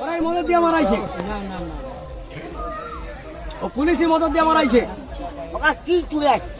ওরাই মদত দিয়ে মারাইছে। ও পুলিশই মদত দিয়ে মারাইছে। ওকা কি তুলে আসছে।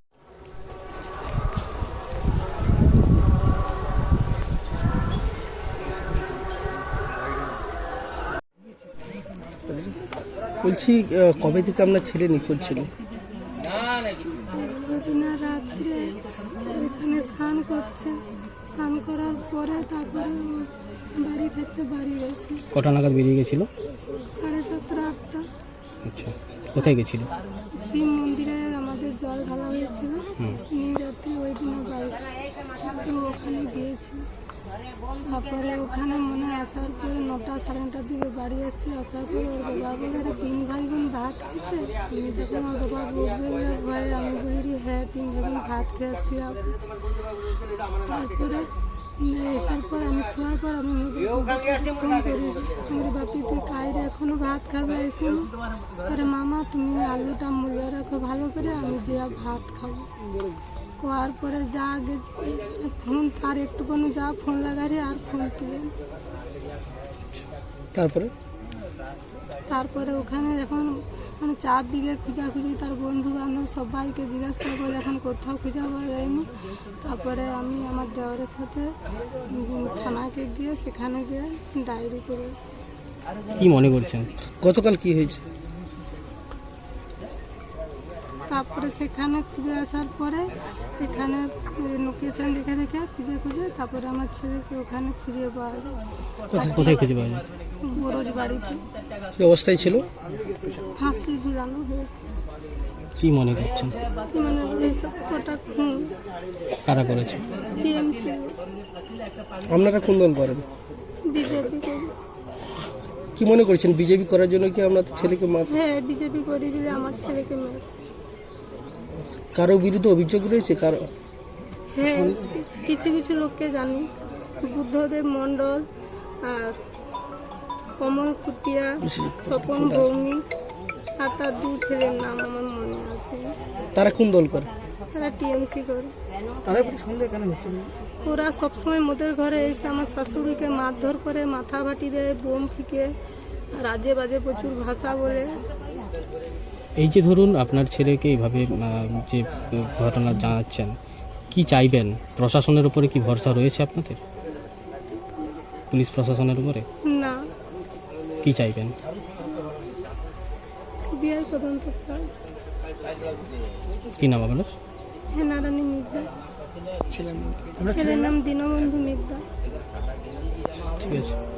বলছি কবে থেকে আপনার ছেলে নিখোঁজ ছিল? দিনা রাত্রে এখানে স্নান করছে। স্নান করার পরে তারপরে বাড়ি থাকতে বাড়ি গেছে। কটা নাগাদ বেরিয়ে গেছিল? সাড়ে সাতটা আটটা। আচ্ছা কোথায় গেছিল? শিব মন্দিরে আমাদের জল ঢালা হয়েছিল। রাত্রি ওই দিনে বাড়ি। তো ওখানে গিয়েছিল। তারপরে ওখানে মনে আসার পরে নটা সাড়ে নটার দিকে বাড়ি এসেছি, আসার পরে ওর বাবা বলে "আরে তিন ভাই বোন ভাত খেয়েছে আমি তখন আমার বাবা বলবে বলে ভয়ে আমি বলি হ্যাঁ তিন ভাই বোন ভাত খেয়ে শুয়ে পড়েছে।" তারপরে এসার পর আমি শোয়ার পর আমি ফোন করি আমার বাপি তুই কাইরে এখনও ভাত খাবে এসে আরে মামা, তুমি আলুটা মুড়িয়ে রাখো ভালো করে, আমি যে ভাত খাব কোয়ার পরে যা গেছি ফোন তার একটুখানি যা ফোন লাগারে আর ফোন তুলে না। তারপরে তারপরে ওখানে যখন মানে চারদিকে খুঁজাখুঁজি তার বন্ধু বান্ধব সবাইকে জিজ্ঞাসা করব যখন কোথাও খুঁজে পাওয়া যায়নি তারপরে আমি আমার দেওয়ারের সাথে থানাকে গিয়ে সেখানে গিয়ে ডায়েরি করে। কি মনে করছেন গতকাল কি হয়েছে তারপরে সেখানে খুঁজে আসার পরে সেখানে লোকেশন দেখে দেখে খুঁজে খুঁজে তারপরে আমার ছেলেকে ওখানে খুঁজে পাওয়া যায়। কোথায় খুঁজে পাওয়া যায়? বরজ বাড়িতে কি অবস্থায় ছিল? ফাঁসি ঝুলানো হয়েছে। কি মনে করছেন? মানে এইসব কটা খুন। কারা করেছে? টিএমসি। আপনারা কোন দল করেন? বিজেপি কি মনে করছেন? বিজেপি করার জন্য কি আপনার ছেলেকে মার হ্যাঁ বিজেপি করি বলে আমার ছেলেকে মেরেছে। কারও বিরুদ্ধে অভিযোগ রয়েছে? কারও? হ্যাঁ কিছু কিছু লোককে জানি। বুদ্ধদেব মণ্ডল আর কমল কুটিয়া স্বপন ভৌমিক আর তার দু ছেলের নাম আমার মনে আছে। তারা কোন দল করে? তারা টিএমসি করে। তাদের প্রতি সন্দেহ কেন হচ্ছে? ওরা সবসময় মোদের ঘরে এসে আমার শাশুড়িকে মারধর করে মাথা ভাটি দেয় বোম ফিকে রাজে বাজে প্রচুর ভাষা বলে। এই যে ধরুন আপনার ছেলেকে এইভাবে যে ঘটনা জানাচ্ছেন কি চাইবেন? প্রশাসনের উপরে কি ভরসা রয়েছে আপনাদের? পুলিশ প্রশাসনের উপরে? না। কি চাইবেন? সিবিআই তদন্ত কি নাম আপনার? হ্যাঁ ছেলের নাম দীনবন্ধু মিদ্যা। ঠিক আছে।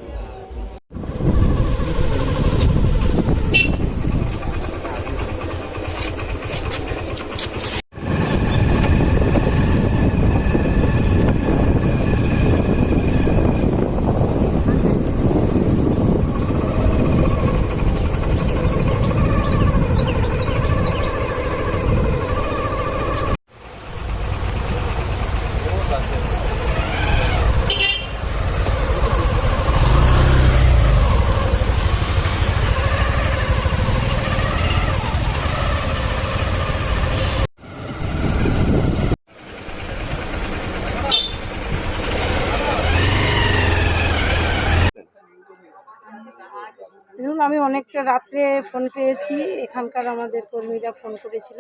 দেখুন আমি অনেকটা রাত্রে ফোন পেয়েছি। এখানকার আমাদের কর্মীরা ফোন করেছিল।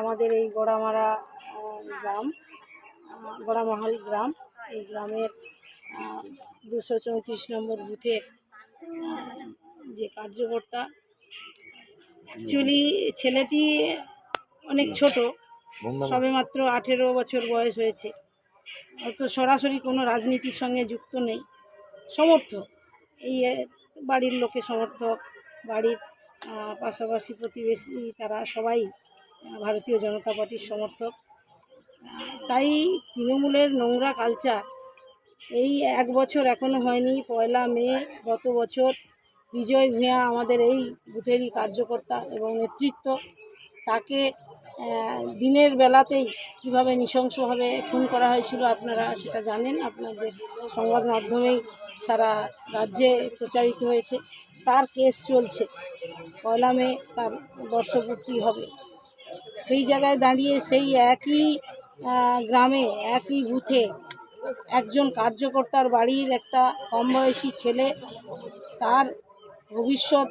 আমাদের এই গড়ামারা গ্রাম গড়ামহল গ্রাম এই গ্রামের দুশো চৌত্রিশ নম্বর বুথের যে কার্যকর্তা অ্যাকচুয়ালি ছেলেটি অনেক ছোট সবেমাত্র আঠেরো বছর বয়স হয়েছে। অত সরাসরি কোনো রাজনীতির সঙ্গে যুক্ত নেই। সমর্থক। এই বাড়ির লোকে সমর্থক, বাড়ির পাশাপাশি প্রতিবেশী তারা সবাই ভারতীয় জনতা পার্টির সমর্থক। তাই তৃণমূলের নোংরা কালচার এই এক বছর এখনও হয়নি। পয়লা মে গত বছর বিজয় ভূঁয়া আমাদের এই বুথেরই কার্যকর্তা এবং নেতৃত্ব, তাকে দিনের বেলাতেই কীভাবে নৃশংসভাবে খুন করা হয়েছিল আপনারা সেটা জানেন। আপনাদের সংবাদ মাধ্যমেই সারা রাজ্যে প্রচারিত হয়েছে। তার কেস চলছে। পয়লা মে তার বর্ষপূর্তি হবে। সেই জায়গায় দাঁড়িয়ে সেই একই গ্রামে, একই বুথে একজন কার্যকর্তার বাড়ির একটা কম বয়সী ছেলে, তার ভবিষ্যৎ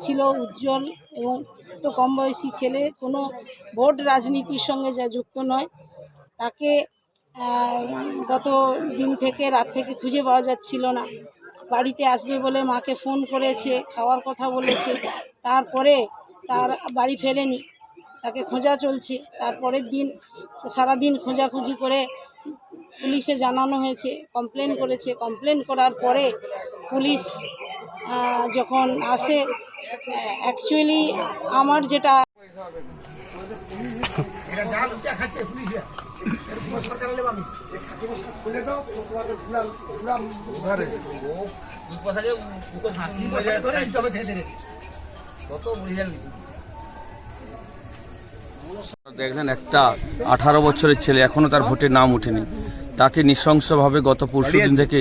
ছিল উজ্জ্বল এবং এত কম বয়সী ছেলে কোনো ভোট রাজনীতির সঙ্গে যা যুক্ত নয়, তাকে গত দিন থেকে, রাত থেকে খুঁজে পাওয়া যাচ্ছিল না। বাড়িতে আসবে বলে মাকে ফোন করেছে, খাওয়ার কথা বলেছে। তারপরে তার বাড়ি ফেরেনি। তাকে খোঁজা চলছে। তারপরের দিন, সারাদিন খোঁজাখুঁজি করে পুলিশে জানানো হয়েছে, কমপ্লেন করেছে। কমপ্লেন করার পরে পুলিশ যখন আসে অ্যাকচুয়ালি আমার যেটা দেখলেন, একটা আঠারো বছরের ছেলে, এখনও তার ভোটে নাম ওঠেনি। তাকে নৃশংসভাবে গত পরশু দিন থেকে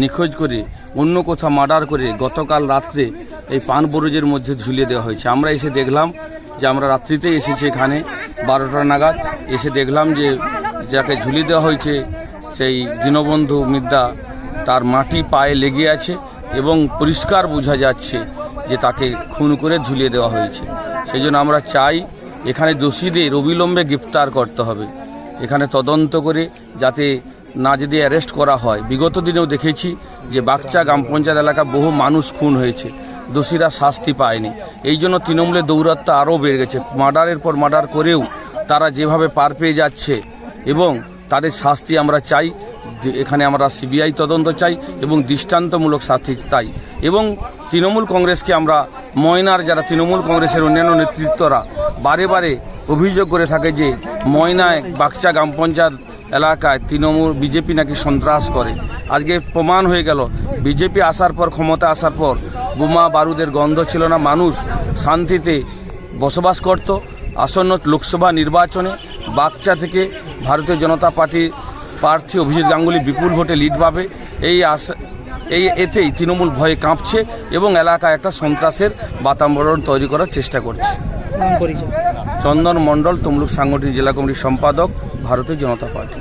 নিখোঁজ করে, অন্য কোথাও মার্ডার করে গতকাল রাত্রে এই পান বরুজের মধ্যে ঝুলিয়ে দেওয়া হয়েছে। আমরা এসে দেখলাম যে আমরা রাত্রিতে এসেছি এখানে, বারোটা নাগাদ। এসে দেখলাম যে যাকে ঝুলিয়ে দেওয়া হয়েছে, সেই দীনবন্ধু মিদ্যা তার মাটি পায়ে লেগে আছে এবং পরিষ্কার বোঝা যাচ্ছে যে তাকে খুন করে ঝুলিয়ে দেওয়া হয়েছে। সেই জন্য আমরা চাই এখানে দোষীদের অবিলম্বে গ্রেপ্তার করতে হবে। এখানে তদন্ত করে যাতে না যদি অ্যারেস্ট করা হয়। বিগত দিনেও দেখেছি যে বাগচা গ্রাম পঞ্চায়েত এলাকা বহু মানুষ খুন হয়েছে। দোষীরা শাস্তি পায়নি। এই জন্য তৃণমূলের দৌরাত্ম আরও বেড়ে গেছে। মার্ডারের পর মার্ডার করেও তারা যেভাবে পার পেয়ে যাচ্ছে এবং তাদের শাস্তি আমরা চাই এখানে আমরা সিবিআই তদন্ত চাই এবং দৃষ্টান্তমূলক শাস্তি চাই। এবং তৃণমূল কংগ্রেসকে আমরা, ময়নার যারা তৃণমূল কংগ্রেসের অন্যান্য নেতৃত্বরা, বারে বারে অভিযোগ করে থাকে যে ময়নায় বাগচা গ্রাম পঞ্চায়েত এলাকায় তৃণমূল, বিজেপি নাকি সন্ত্রাস করে। আজকে প্রমাণ হয়ে গেল, বিজেপি আসার পর, ক্ষমতা আসার পর বোমা বারুদের গন্ধ ছিল না। মানুষ শান্তিতে বসবাস করত। আসন্ন লোকসভা নির্বাচনে বাগচা থেকে ভারতীয় জনতা পার্টির প্রার্থী অভিজিৎ গাঙ্গুলি বিপুল ভোটে লিড পাবে। এই আশা এই এতেই তৃণমূল ভয়ে কাঁপছে এবং এলাকায় একটা সন্ত্রাসের বাতাবরণ তৈরি করার চেষ্টা করছে। চন্দন মণ্ডল তমলুক সাংগঠনিক জেলা কমিটির সম্পাদক ভারতীয় জনতা পার্টি।